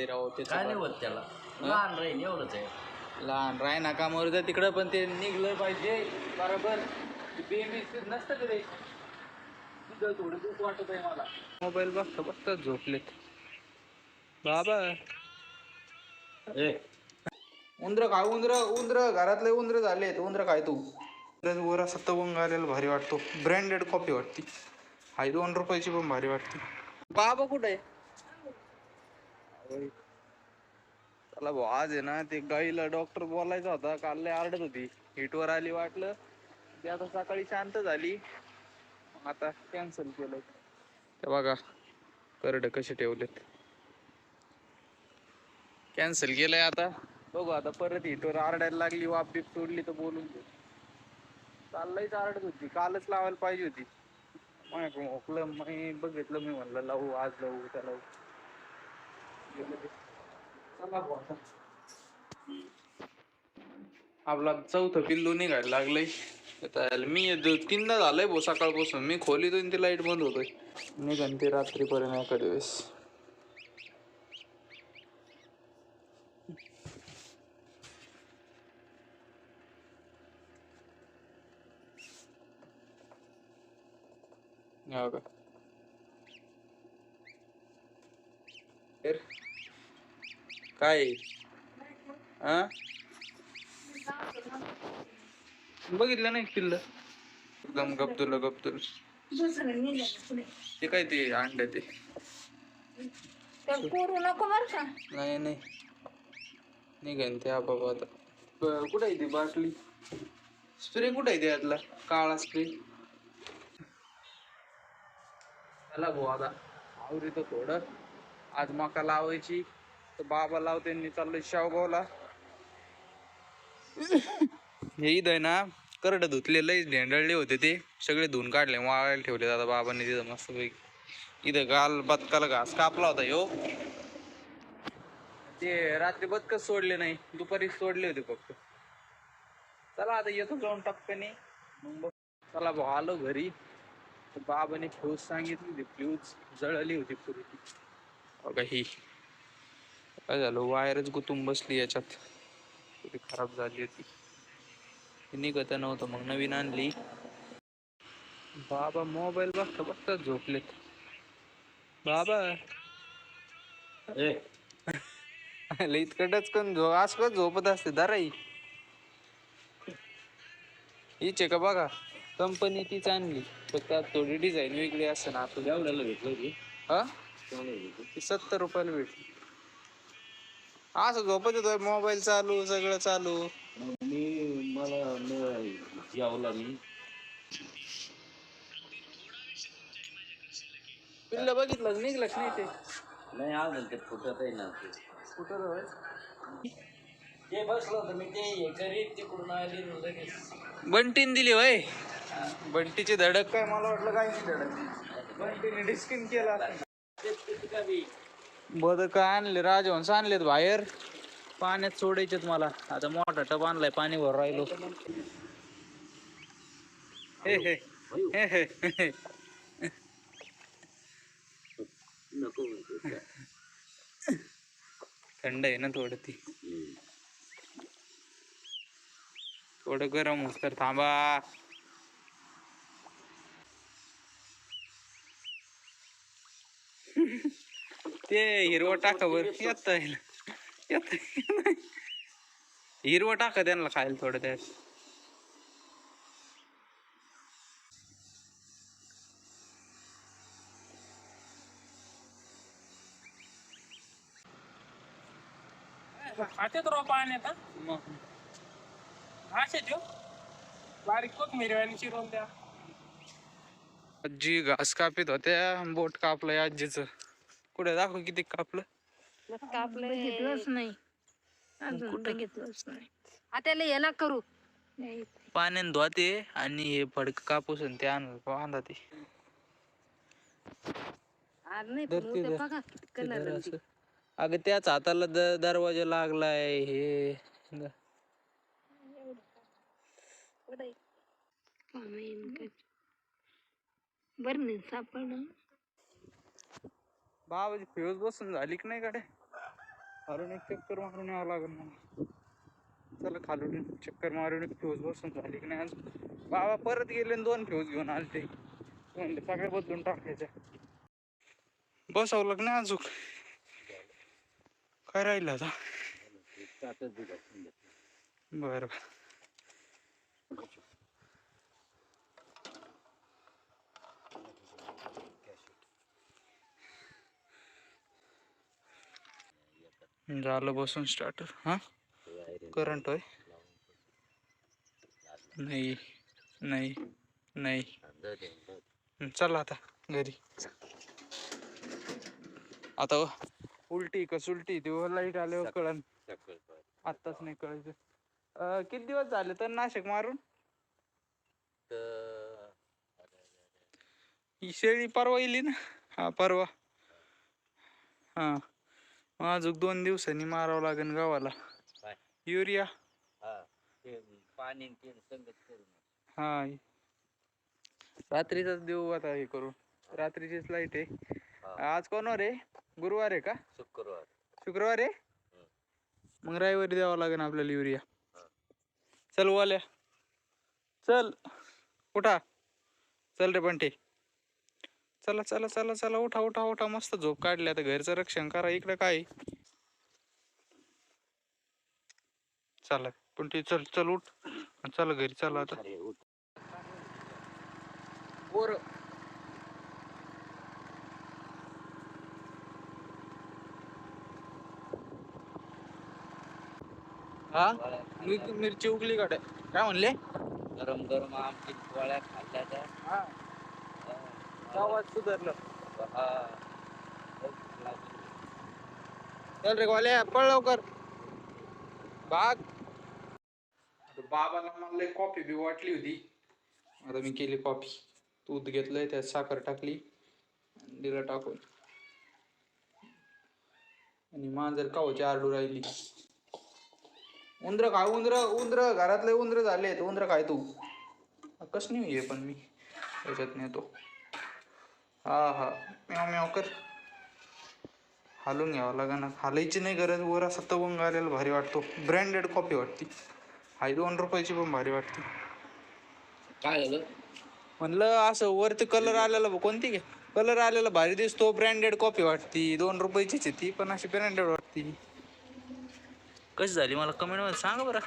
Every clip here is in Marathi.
होतंय राव काय नाही होत त्याला. लहान राहील एवढंच आहे. लहान राय ना कामावर जा तिकडं पण ते निघलं पाहिजे. बरोबर. नसतं का ते? तिथं थोडं दुःख वाटत आहे मला. मोबाईल बघता बघता झोपलेत. बाबा. उंदर काय उंदर उंदर. घरातले उंदर झालेत. उंदर काय तू. वर असा तवंग आलेला भारी वाटतो. ब्रँडेड कॉफी वाटते. हाय दोन रुपयाची पण भारी वाटते. बाबा कुठे चला भाऊ आज आहे ना ते गाईला डॉक्टर बोलायचा होता. काल लय आरडत होती. हिटवर आली वाटलं. ते आता सकाळी शांत झाली. मग आता कॅन्सल केलं ते बघा करड कसे ठेवलेत. कॅन्सल केलंय आता. बघू आता परत हिटवर आरडायला लागली वाप बीप सोडली तर बोलून घेऊ. चाललंयच आरडत होती. कालच लावायला पाहिजे होती. मग मोकलं मी बघितलं मी म्हणलं लावू आज लावू त्या लावू गेलं ते. चला भाऊ आता. आपला चौथं पिल्लू निघायला लागलंय. आता मी तीनदा झालंय भाऊ सकाळपासून. मी खोलीतून ती लाइट बंद होतोय. निघन ते रात्रीपर्यंत एखाद्या वेळेस. हो का? काय? हा बघितलं नाही पिल्ल? एकदम गपदुल गपदुल ते काय ते अंड ते? करू नको बर का? नाही नाही. निघान ते आपाप आता. कुठं आहे ती बाटली? स्प्रे कुठं आहे ते यातला काळा स्प्रे? चला भाऊ आता. आवरी तर थोडं. आज मका लावायची. तर बाबा लावते मी चाललोय शावगावला. हे इथं आहे ना करड धुतले लईच ढेंडळले होते ते. सगळे धुवून काढले वाळायला ठेवले आता बाबांनी तिथं मस्त पैकी इथं गाल बदकाला घास कापला होता यो. ते रात्री बदकच सोडले नाही दुपारी सोडले होते फक्त. चला आता येतो जाऊन टप्प्याने मग बघ. चला भाऊ आलो घरी. तर बाबाने फ्यूज सांगितली होती फ्यूज जळली होती पुरी. बघा ही. काय झालं? वायरच गुतून बसली याच्यात. खराब झाली होती. ती निघत नव्हतं मग नवीन आणली. बाबा मोबाईल बघता बघता झोपलेत. बाबा. इतकडच कन झो आज का झोपत असते? दाराई हीच आहे का बघा कंपनी तीच आणली. फक्त थोडी डिझाईन वेगळी असते ना भेटलं की. हा? ती सत्तर रुपयाला भेटली. असं झोपत येतोय मोबाईल चालू सगळं चालू. मी मला न- जेवला मी पिल्ल बघितलं निघलंच नाही ते? नाही आज ते फुटत आहे ना ते. कुठं होय? ते बसलो होतं मी ते हे करीत तिकडून आली लगेच. बंटीन दिली होय? बंटीची धडक. काय मला वाटलं काय नाही धडक. बंटीने डिस्किन केला बदक आणले? राजहंस आणलेत बाहेर. पाण्यात सोडायचेत मला. आता मोठा टब आणलाय पाणी भर राहिलो. हे हे हे हे हे. थंड आहे ना थोडं ती. थोडं गरम होस तर थांबा. ते हिरवं टाका बर येत येत हिरवं टाका त्यांना खायला थोडं त्यात. खाते तर पाण्यात? मग? असे ठेव बारीक कोथमीर आणि चिरून द्या. आजी घास कापित होत्या बोट कापलंय आजीच. कुठे दाखव किती कापलं? कापलं घेतलंच नाही. अजून बघितलंच नाही? आता हे ना करू. पाण्याने धुवाते आणि हे फडक कापूस आणि ते आणलं बांधा ते. आज नाही धर पण ते उद्या धर. बघा ते कलर जरा असं. अगं त्याच हाताला द- दरवाजा लागलाय हे. द- बर नाही सापडलं. बाबाची फ्यूज बसून झाली की नाही कडे खालून एक चक्कर मारून यावं लागेल मला. चला खालून चक्कर मारून एक फ्यूज बसून झाली की नाही आज बाबा परत गेले दोन फ्यूज घेऊन आले ते म्हणले सगळे बदलून टाकायच्या बसवलं नाही अजून. काय राहिलं आता? बरं बरं. झालं बसून स्टार्टर हा? करंट होय? नाही नाही नाही. हं, चला आता घरी. आता उलटी का सुलटी ते लाइट आल्यावर कळन. आत्ताच नाही कळायचं. किती दिवस झाले तर नाशिक मारून? ही शेळी परवा येली ना? हा परवा. हा. अजून दोन दिवसांनी मारावं लागेल गावाला. काय? युरिया. पाणी संगत करून हा रात्रीचाच देऊ आता हे करून. रात्रीचीच लाइट आहे. आज कोणवार आहे? गुरुवार आहे का? शुक्रवार. शुक्रवार आहे? मग रविवारी द्यावं लागेल आपल्याला युरिया. चल वाल्या. चल. उठा. चल रे बंटे चला चला चला चला उठा उठा उठा मस्त झोप काढली. आता घरचं रक्षण करा इकडं काय? चला पण ते चल चल उठ. चला घरी चला आता. पोर. हा? मिरची उगली काढ काय म्हणले? गरम गरम आमची पोळ्या खाल्ल्या तर आवाज सुधारलं. चल रे गोल्या पळ लवकर. बाग बाबाला मला कॉफी बी वाटली होती. आता मी केली कॉफी. दूध घेतलंय त्यात साखर टाकली. दिलं टाकून. आणि मांजर कावची आरडू राहिली. उंदर काय उंदर उंदर. घरातले उंदर झाले उंदर काय तू. कस नाही ये पण मी. त्याच्यात नेतो हा हा. म्याव म्याव कर. हालून घ्यावं लागेल ना हालायची नाही गरज. वर असा तवंग आलेला भारी वाटतो. ब्रँडेड कॉफी वाटते. हाय दोन रुपयाची पण भारी वाटते. काय झालं? म्हणलं असं वरती कलर आलेला बघ, कोणती घे? कलर आलेला भारी दिसतो. ब्रँडेड कॉफी वाटती. दोन रुपयाचीच आहे ती पण अशी ब्रँडेड वाटती. कशी झाली मला कमेंटमध्ये सांगा बरं.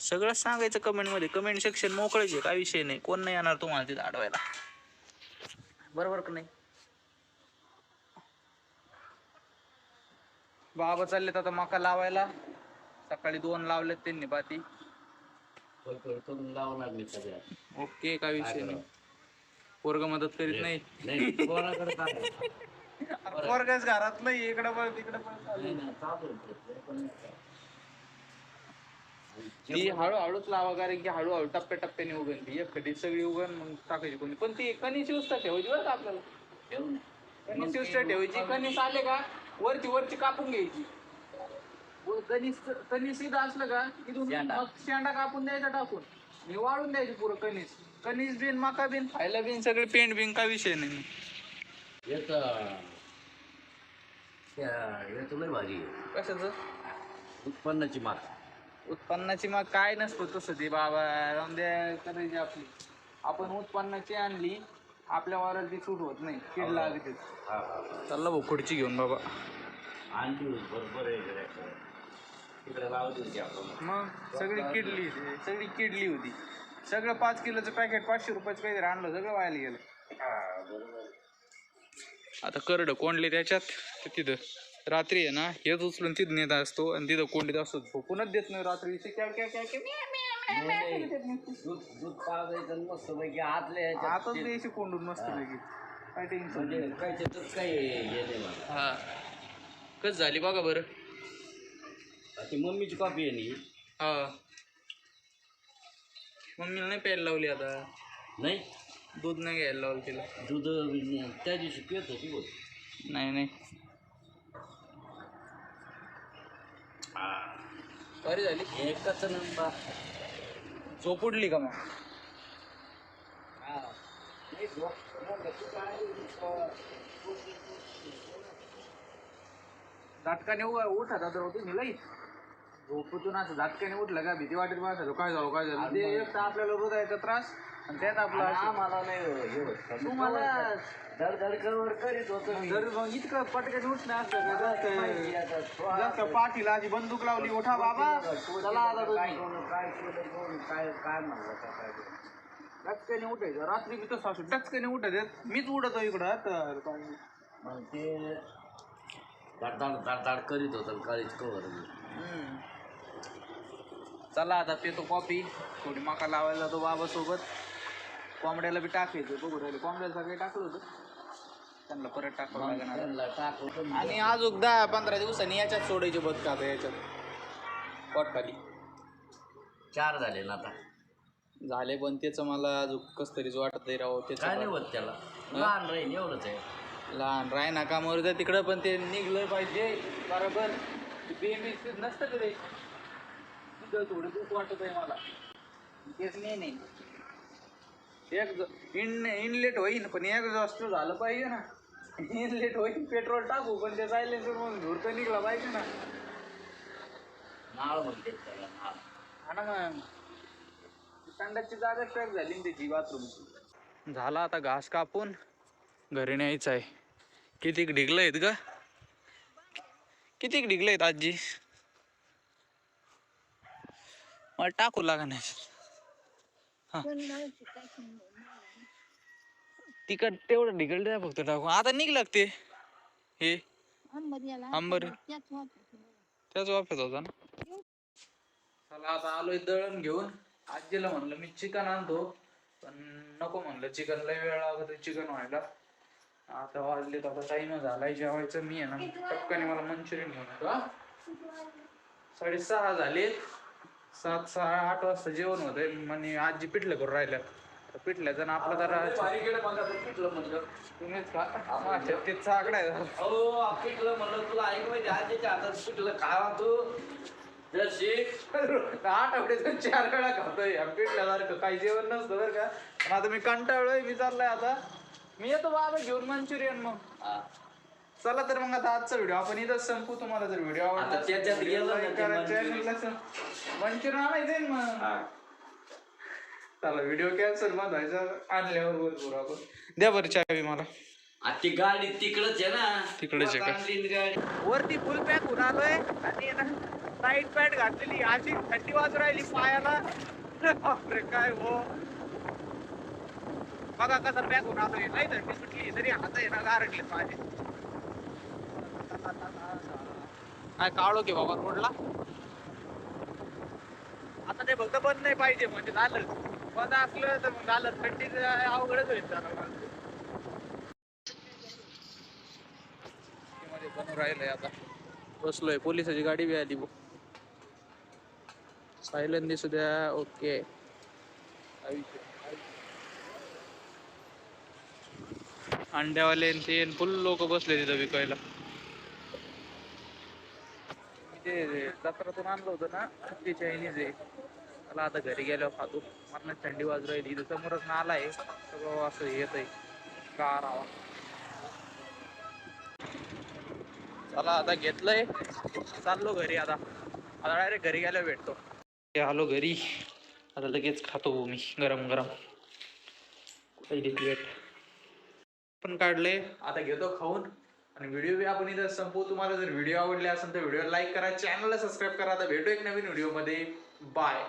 सगळं सांगायचं कमेंटमध्ये कमेंट सेक्शन मोकळेच आहे. काय विषय नाही. कोण नाही येणार तुम्हाला तिथं अडवायला बरोबर का नाही? बाबा चाललेत आता मका लावायला. सकाळी दोन लावलेत त्यांनी बाती. सगळ्या ओके काय विषय नाही. पोरग मदत करीत नाही. पोरगच घरात नाही इकडं पण तिकडं पण चालू. नाही नाही चालू आहे ते, हळूहळूच लावा कारण की हळूहळू टप्प्याटप्प्याने उगन ती एकखटी सगळी उगन मग टाकायची कोणी. पण ती कणीस युस्त ठेवायची बरं का आपल्याला? कणीस ठेवायची. कणीस आले का वरची वरची कापून घ्यायची. व कणीस कणीस इथं असलं का इथून शेंडा. मग शेंडा कापून द्यायचा टाकून. आणि वाळून द्यायची पुरं कणीस. कणीस बिन मका बिन खायला बिन सगळे पेंट बिन काय विषय नाही. लय भारी आहे. कशाचं? उत्पन्नाची माग उत्पन्नाची मग काय नसतं तसं ते बाबा. राहून द्या करायची आपली. आपण उत्पन्नाची आणली आपल्या वारात ती सूट होत नाही. कीड लागते. हा हा. चालला भाऊ खुर्ची घेऊन बाबा. आणली बरोबर आहे इकडे. तिकडे लावली होती आपण. मग सगळी किडली सगळी किडली होती. सगळं पाच किलोचं पॅकेट पाचशे रुपयाचं काहीतरी आणलं सगळं व्हायला गेलं. बरोबर आता करड कोंडले त्याच्यात तिथं. रात्री आहे ना हेच उचलून तिथं नेत असतो आणि तिथं कोंडीत असतो. झोपूनच देत नाही रात्री. ते क्या क्या क्या क्या? म्या, म्या, म्या, म्या. करत नाही. दूध दूध पाजायचं मस्त पैकी आतल्या ह्याच्यात आताच ते- द्यायची कोंडून मस्त पैकी काय टेन्शन म्हणजे काय त्याच्यात काही हे नाही मला. हा. कस झाली बघा बरं. ती मम्मीची कॉपी आहे नी हा. मम्मीला नाही प्यायला लावली आता. नाही? दूध नाही घ्यायला लावलं तिला. दूध त्या दिवशी पित होती बोल. नाही नाही. बरी झाली. एकच नंबर झोपुडली का मग? हा झोप- झटकाने उठा तर होती लई झोपूतून असं झटकाने उठलं का? भीती वाटत मला काय झालं काय झालं? ते एक तर आपल्याला हृदयाचा त्रास. आणि त्यात आपला आणि आम्हाला नाही हे होत. तुम्हाला धड धडकवर करीत होतो मी. जर मग इतकं पटकन उठणं असलं का? माहिती जास्त आता. तो जास्त पाठीला आधी बंदूक लावली उठा बाबा. चला आता काय तुम्ही काय केलं कोण, काय काय म्हणलं का काय केलं. टचकने उठायचं. रात्री मी तसं असं टचकने उठत मीच उडतो इकडं तर काय? मग ते धडधाड धडधाड करीत होतं काळीच कवर. हम्म. चला आता पितो कॉफी. थोडी मका लावायला जातो बाबा सोबत कोंबड्याला बी टाकायचं बघू राहिले. कोंबड्याला सगळे टाकलं होतं. त्यांना परत टाकावं लागणार. टाकलं आणि अजून दहा पंधरा दिवसांनी याच्यात सोडायचे बघ का आता याच्यात. पोटखाली. चार झाले ना आता. झाले पण त्याचं मला अजून कस तरीच वाटत आहे राव काय नाही त्याचं होत त्याला. लहान राहील एवढंच आहे. लहान राय ना कामावर जा तिकडं पण ते निघलं पाहिजे. बरोबर. बेबी नसतं का रे तिथं थोडं दुःख वाटत आहे मला. तेच नाही नाही. एक इन इनलेट होईन पण एक जास्त झालं पाहिजे ना. इनलेट होईन पेट्रोल टाकू पण ते सायलेन्सर मग धूर तर निघला पाहिजे ना. नाळ म्हणते त्याला नाळ. हा ना मग. संडासची जागा ट्रॅक झाली ना त्याची बाथरूमची झाला आता घास कापून. घरी न्यायचं आहे. किती ढिगलं आहेत का किती ढिगलं आहेत आजी? मला टाकू लागा नाही. तिकट तेवढं ढिगल द्या फक्त टाकू आता निघलं का ते हे आंबर त्याच वाफेत होता ना. चला आता आलोय दळण घेऊन. आजीला म्हणलं मी चिकन आणतो. पण नको म्हणलं चिकन लय वेळ लागत चिकन व्हायला. आता वाजले आता टाइम झालाय जेवायचं. मी आहे ना टपकाने मला मंचुरियन घेऊन येतो हा? साडेसहा झाले सात सहा आठ वाजता जेवण होतंय. म्हणे आजी पिठलं करून राहिल्या तर पिठल्याचं ना आपलं जरा तुम्हीच खा. माझ्या ते चाकडा आहे. अहो पिठलं म्हणलं तुला ऐक माहिती आजीच्या हातात पिठलं खावा तू. जशी आठवड्यातून चार वेळा खातोय. या पिठल्यासारखं काही जेवण नसतं बरं का. पण आता मी कंटाळलोय मी चाललोय आता. मी येतो बाबा घेऊन मंचुरियन मग. चला तर मग आता आजचा व्हिडिओ आपण इथंच संपू तुम्हाला जर व्हिडिओ आवडला. आता त्याच्यात गेलं ना ते मंचुरियन. मंचुरियन आणायचंय मग. चला व्हिडिओ कॅन्सल व्हायचा आणल्यावर बोलतो आपण. द्या बरं चावी मला. आ ती गाडी तिकडच आहे ना. तिकडंच आहे का? आणली ना गाडी. वरती फुल पॅक होऊन आलोय. आणि टाईट पॅट घातलेली अशी थंडी वाजू राहिली पायाला. बापरे काय हो? बघा कसं पॅक होऊन आलोय. नाही थंडी सुटली. तरी हात आहे ना गारटले माझे काय काळो की बाबा रोडला. आता ते फक्त बंद नाही पाहिजे म्हणजे झालं. बंद असलं तर मग झालं. थंडी अवघडच होईल राहिलंय आता. बसलोय. पोलिसाची गाडी बी आली बघ. सायलेंट दिसू द्या. ओके. अंड्यावाले ते फुल लोक बसले तिथं विकायला मी ते जत्रातून आणलं होतं ना ते चायनीज आहे मला आता घरी गेल्यावर खातो. मरण थंडी वाजू राहिली. इथं समोरच नाला आहे. सगळं असं येत आहे गार चला आता घेतलंय. चाललो घरी आता. आता डायरेक्ट घरी गेल्यावर भेटतो. आलो घरी. आता लगेच खातो मी. गरम गरम. कुठे प्लेट पण काढले आता घेतो खाऊन. आणि व्हिडिओ बी आपण इथं संपवू. तुम्हाला जर व्हिडिओ आवडले असेल तर व्हिडिओ लाईक करा. चॅनलला सबस्क्राईब करा. आता भेटू एक नवीन व्हिडिओमध्ये बाय